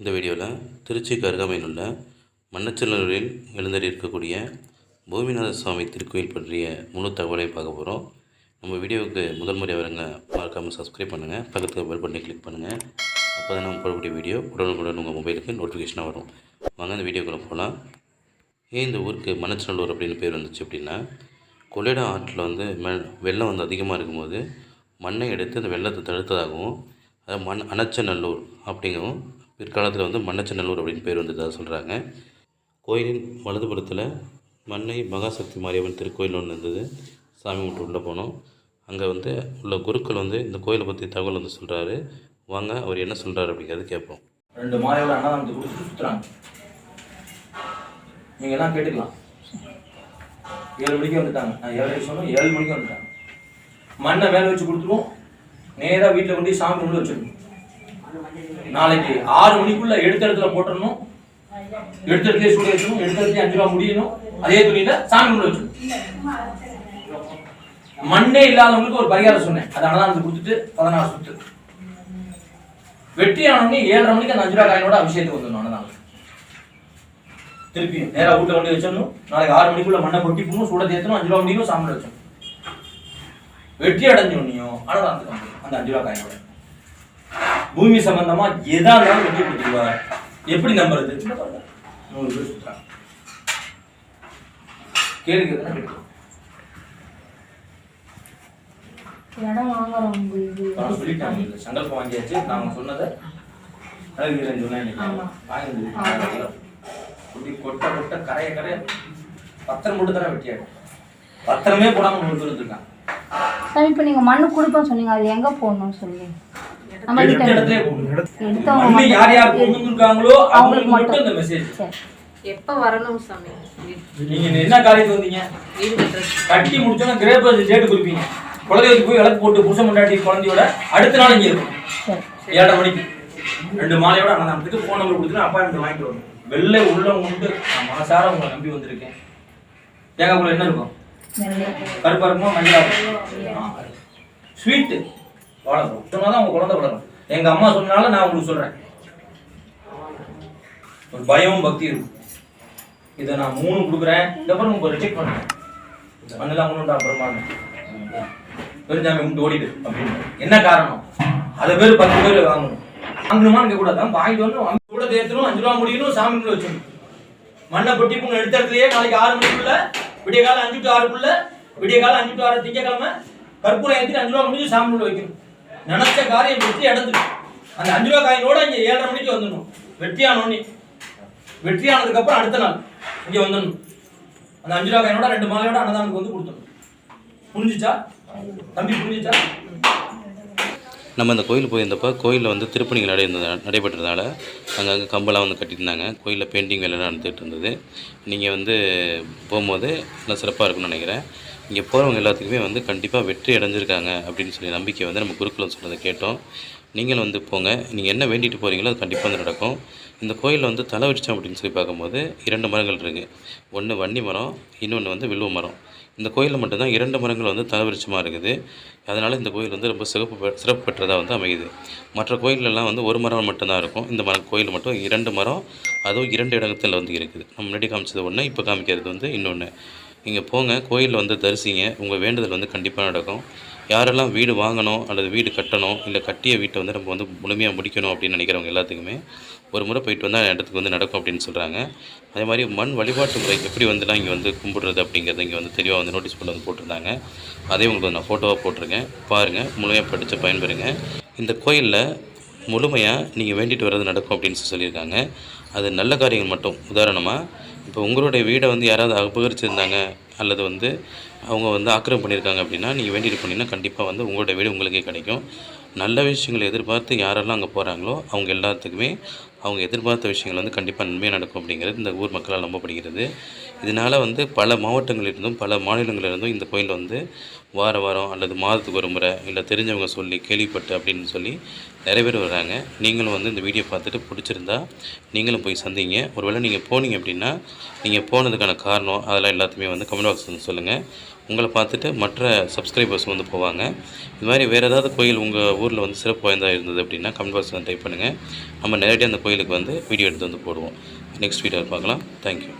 இந்த வீடியோவில் திருச்சிக்கு அருகாமையில் உள்ள மண்ணச்சநல்லூரில் எழுந்தருளி இருக்கக்கூடிய பூமிநாத சுவாமி திருக்கோயில் பற்றிய முழு தகவலையும் பார்க்க போகிறோம் நம்ம வீடியோவுக்கு முதல் முறை வரங்க மறக்காமல் சப்ஸ்கிரைப் பண்ணுங்கள் பக்கத்தில் பெல் பட்டனை கிளிக் பண்ணுங்கள் அப்போ தான் நம்ம போடக்கூடிய வீடியோ உடனுக்குடன் உங்கள் மொபைலுக்கு நோட்டிஃபிகேஷனாக வரும். வாங்க அந்த வீடியோக்குள்ளே போகலாம் ஏன் இந்த ஊருக்கு மண்ணச்சநல்லூர் அப்படின்னு பேர் வந்துச்சு அப்படின்னா கொள்ளிடம் ஆற்றில் வந்து மெ வெள்ளம் வந்து அதிகமாக இருக்கும்போது மண்ணை எடுத்து அந்த வெள்ளத்தை தடுத்ததாகவும் அது மண் அனச்சநல்லூர் அப்படிங்கவும் பிற்காலத்தில் வந்து மன்னச்சநல்லூர் அப்படின்னு பேர் வந்ததாக சொல்கிறாங்க கோயிலின் வலதுபுறத்தில் மண்ணை மகாசக்தி மாரியம்மன் திருக்கோயில் ஒன்று இருந்தது. சாமி கும்பிட்டு உள்ளே போனோம். அங்கே வந்து உள்ள குருக்கள் வந்து இந்த கோயிலை பற்றி தகவல் வந்து சொல்கிறாரு வாங்க அவர் என்ன சொல்கிறாரு அப்படிங்கிறது கேட்போம். ரெண்டு மாலையோட அன்னதானத்தை கொடுத்துட்டு சுற்றுறாங்க நீங்கள் எல்லாம் கேட்டுக்கலாம். ஏழு மணிக்கு வந்துட்டாங்க. நான் ஏழரை சொன்னோம் ஏழு மணிக்கு வந்துட்டாங்க. மண்ணை மேலே வச்சு கொடுத்துருவோம். நேராக வீட்டில் கொண்டு சாமி கொண்டு வச்சுருக்கோம். நாளைக்கு ஆறு மணிக்குள்ள எடுத்த இடத்துல போட்டுறணும் எடுத்த இடத்துல சுட வச்சணும் எடுத்த இடத்துல அஞ்சு ரூபா முடியணும். அதே துணியில சாமி உள்ள வச்சிடணும் மண்ணே இல்லாதவங்களுக்கு ஒரு பரிகாரம் சொன்னேன். அது அன்னதானத்தை கொடுத்துட்டு பதினாறு சுத்து. வெற்றி ஆனோடனே ஏழரை மணிக்கு அந்த அஞ்சு ரூபா காயினோட அபிஷேகத்துக்கு வந்துடணும் அன்னதானம். திருப்பி நேராக வீட்டில் கொண்டு வச்சிடணும். நாளைக்கு ஆறு மணிக்குள்ள மண்ணை கொட்டி போகணும் சூட தேத்தணும் அஞ்சு ரூபா முடியும் சாமியில் வச்சிடணும். வெற்றி அடைஞ்சோன்னையும் அன்னதானத்துக்கு வந்துடும் அந்த அஞ்சு ரூபா காயினோட. பூமி சம்பந்தமா எதா இருந்தாலும் வெற்றி கொடுத்துருவார் எப்படி நம்புறது. நூறு பேர் சுத்துறாங்க. கேளுங்க சொல்லிட்டாங்க. சங்கல்பம் வாங்கியாச்சு. நாங்க சொன்னதை அழகிரன் சொன்னேன். வாங்கி. இப்படி கொட்ட கொட்ட கரைய கரைய பத்திரம் மட்டும் தானே வெட்டியாடு பத்திரமே போடாம இருக்காங்க. சார் இப்போ நீங்க மண்ணு கொடுப்போம் சொன்னீங்க. அது எங்க போடணும் சொல்லி? நம்ம எடுத்த யார் யார் இருக்காங்களோ அவங்களுக்கு மட்டும். இந்த மெசேஜ் சரி. எப்ப வரணும் சாமி? நீங்க என்ன காரியத்துக்கு வந்தீங்க? கட்டி முடிச்சோன்னா கிரேப் டேட்டு கொடுப்பீங்க குழந்தைகளுக்கு போய் விளக்கு போட்டு புருஷன் முன்னாடி குழந்தையோட அடுத்த நாள் இங்க இருக்கும். ஏழரை மணிக்கு. ரெண்டு மாலையோட அன்னதானத்துக்கு ஃபோன் நம்பர் கொடுத்துட்டு அப்பாயின்மெண்ட் வாங்கிட்டு வரணும். வெள்ளை உள்ளம் உண்டு. நான் மனசார உங்களை நம்பி வந்திருக்கேன். தேங்காய்க்குள்ள என்ன இருக்கும்? நெல்லை. கருப்பா இருக்குமா? மஞ்சளா இருக்கும். வளரும் வாழைப்பழம் சொன்னாதான் உங்க குழந்தை வளரும் எங்க அம்மா சொன்னால நான் உங்களுக்கு சொல்றேன். ஒரு பயமும் பக்தி இருக்கும். இதை நான் மூணு கொடுக்குறேன். இதுக்கப்புறம் அப்புறம் உங்களுக்கு ரிஜெக்ட் பண்ணுறேன் மண்ணெல்லாம் மூணு அப்புறமா பெருஞ்சாமி கும்பிட்டு ஓடிடு அப்படின்னு. என்ன காரணம்? அதை பேர் பத்து பேர் வாங்கணும். வாங்கணுமான்னு கேட்கக்கூடாது. வாங்கிட்டு வந்து வாங்கி கூட தேர்த்தணும் அஞ்சு ரூபா முடியணும் சாமிக்குள்ள வச்சுக்கணும் மண்ணை பொட்டி பொண்ணு எடுத்த இடத்துலயே நாளைக்கு ஆறு மணிக்குள்ள விடிய காலம் அஞ்சு டு ஆறுக்குள்ள விடிய காலம் அஞ்சு டு ஆறு திங்கக்கிழமை கற்பூரம் ஏற்றி அஞ்சு ரூபா முடிஞ்சு சாமிக்குள்ள வைக்கணும். நினைச்ச காரியம் வெற்றி அடைஞ்சிடும் அந்த அஞ்சு ரூபா காயினோட இங்க ஏழரை மணிக்கு வந்துடணும். வெற்றி ஆனோடனே வெற்றி ஆனதுக்கு அப்புறம் அடுத்த நாள் இங்க வந்துடணும். அந்த அஞ்சு ரூபா காயினோட ரெண்டு மாலையோட அன்னதானுக்கு வந்து கொடுத்துடணும். புரிஞ்சிச்சா? தம்பி புரிஞ்சுச்சா? நம்ம இந்த கோயில் போயிருந்தப்போ கோயிலில் வந்து திருப்பணிகள் நடைந்த நடைபெற்றதால் அங்கங்கே கம்பெல்லாம் வந்து கட்டியிருந்தாங்க. கோயிலில் பெயிண்டிங் வேலைலாம் நடந்துகிட்டு இருந்தது. நீங்கள் வந்து போகும்போது நல்லா சிறப்பாக இருக்கும்னு நினைக்கிறேன். இங்கே போகிறவங்க எல்லாத்துக்குமே வந்து கண்டிப்பாக வெற்றி அடைஞ்சிருக்காங்க அப்படின்னு சொல்லி நம்பிக்கை வந்து நம்ம குருக்குலம் சொன்னதை கேட்டோம். நீங்களும் வந்து போங்க. நீங்கள் என்ன வேண்டிட்டு போகிறீங்களோ அது கண்டிப்பாக வந்து நடக்கும். இந்த கோயிலில் வந்து தலை வச்சோம் அப்படின்னு சொல்லி பார்க்கும்போது இரண்டு மரங்கள் இருக்குது ஒன்று வன்னி மரம் இன்னொன்று வந்து வில்வ மரம். இந்த கோயிலில் மட்டும்தான் இரண்டு மரங்கள் வந்து தலவிருட்சமாக இருக்குது. அதனால் இந்த கோயில் வந்து ரொம்ப சிறப்பு பெ- சிறப்பு பெற்றதாக வந்து அமையுது. மற்ற கோயிலெல்லாம் வந்து ஒரு மரம் மட்டும்தான் இருக்கும். இந்த மரம் கோயில் மட்டும் இரண்டு மரம் அதுவும் இரண்டு இடத்துல வந்து இருக்குது. நம்ம முன்னாடி காமிச்சது ஒன்று இப்போ காமிக்கிறது வந்து இன்னொன்று நீங்கள் போங்க கோயிலில் வந்து தரிசிங்க. உங்கள் வேண்டுதல் வந்து கண்டிப்பாக நடக்கும். யாரெல்லாம் வீடு வாங்கணும் அல்லது வீடு கட்டணும் இல்லை கட்டிய வீட்டை வந்து நம்ம வந்து முழுமையாக முடிக்கணும் அப்படின்னு நினைக்கிறவங்க எல்லாத்துக்குமே ஒரு முறை போயிட்டு வந்தால் இடத்துக்கு வந்து நடக்கும் அப்படின்னு சொல்கிறாங்க அதே மாதிரி மண் வழிபாட்டு முறை எப்படி வந்துலாம் இங்கே வந்து கும்பிடுறது அப்படிங்கிறத இங்கே வந்து தெளிவாக வந்து நோட்டீஸ் பண்ணி வந்து போட்டிருந்தாங்க. அதே உங்களுக்கு நான் ஃபோட்டோவாக போட்டிருக்கேன். பாருங்கள் முழுமையாக படித்து பயன்பெறுங்க. இந்த கோயிலில் முழுமையாக நீங்கள் வேண்டிட்டு வர்றது நடக்கும் அப்படின்னு சொல்லியிருக்காங்க. அது நல்ல காரியங்கள் மட்டும். உதாரணமாக இப்போ உங்களுடைய வீடை வந்து யாராவது அபகரிச்சிருந்தாங்க அல்லது வந்து அவங்க வந்து ஆக்கிரமம் பண்ணியிருக்காங்க அப்படின்னா நீங்கள் வேண்டிட்டு போனீங்கன்னா கண்டிப்பாக வந்து உங்களுடைய வீடு உங்களுக்கே கிடைக்கும். நல்ல விஷயங்களை எதிர்பார்த்து யாரெல்லாம் அங்கே போகிறாங்களோ அவங்க எல்லாத்துக்குமே அவங்க எதிர்பார்த்த விஷயங்கள் வந்து கண்டிப்பாக நன்மையாக நடக்கும் அப்படிங்கிறது இந்த ஊர் மக்களால் நம்பப்படுகிறது. இதனால் வந்து பல மாவட்டங்களிலிருந்தும் பல மாநிலங்களிலிருந்தும் இந்த கோயில் வந்து வார வாரம் அல்லது மாதத்துக்கு ஒரு முறை இல்லை தெரிஞ்சவங்க சொல்லி கேள்விப்பட்டு அப்படின்னு சொல்லி நிறைய பேர் வர்றாங்க நீங்களும் வந்து இந்த வீடியோ பார்த்துட்டு பிடிச்சிருந்தா நீங்களும் போய் சந்திங்க. ஒருவேளை நீங்கள் போனீங்க அப்படின்னா நீங்கள் போனதுக்கான காரணம் அதெல்லாம் எல்லாத்தையுமே வந்து கமெண்ட் பாக்ஸ் வந்து சொல்லுங்கள் உங்களை பார்த்துட்டு மற்ற சப்ஸ்கிரைபர்ஸ் வந்து போவாங்க. இது மாதிரி வேறு ஏதாவது கோயில் உங்கள் ஊரில் வந்து சிறப்பு வாய்ந்ததாக இருந்தது அப்படின்னா கமெண்ட் பாக்ஸில் டைப் பண்ணுங்கள் நம்ம நேரடியாக அந்த கோயிலுக்கு வந்து வீடியோ எடுத்து வந்து போடுவோம். நெக்ஸ்ட் வீடியோவில் பார்க்கலாம். தேங்க்யூ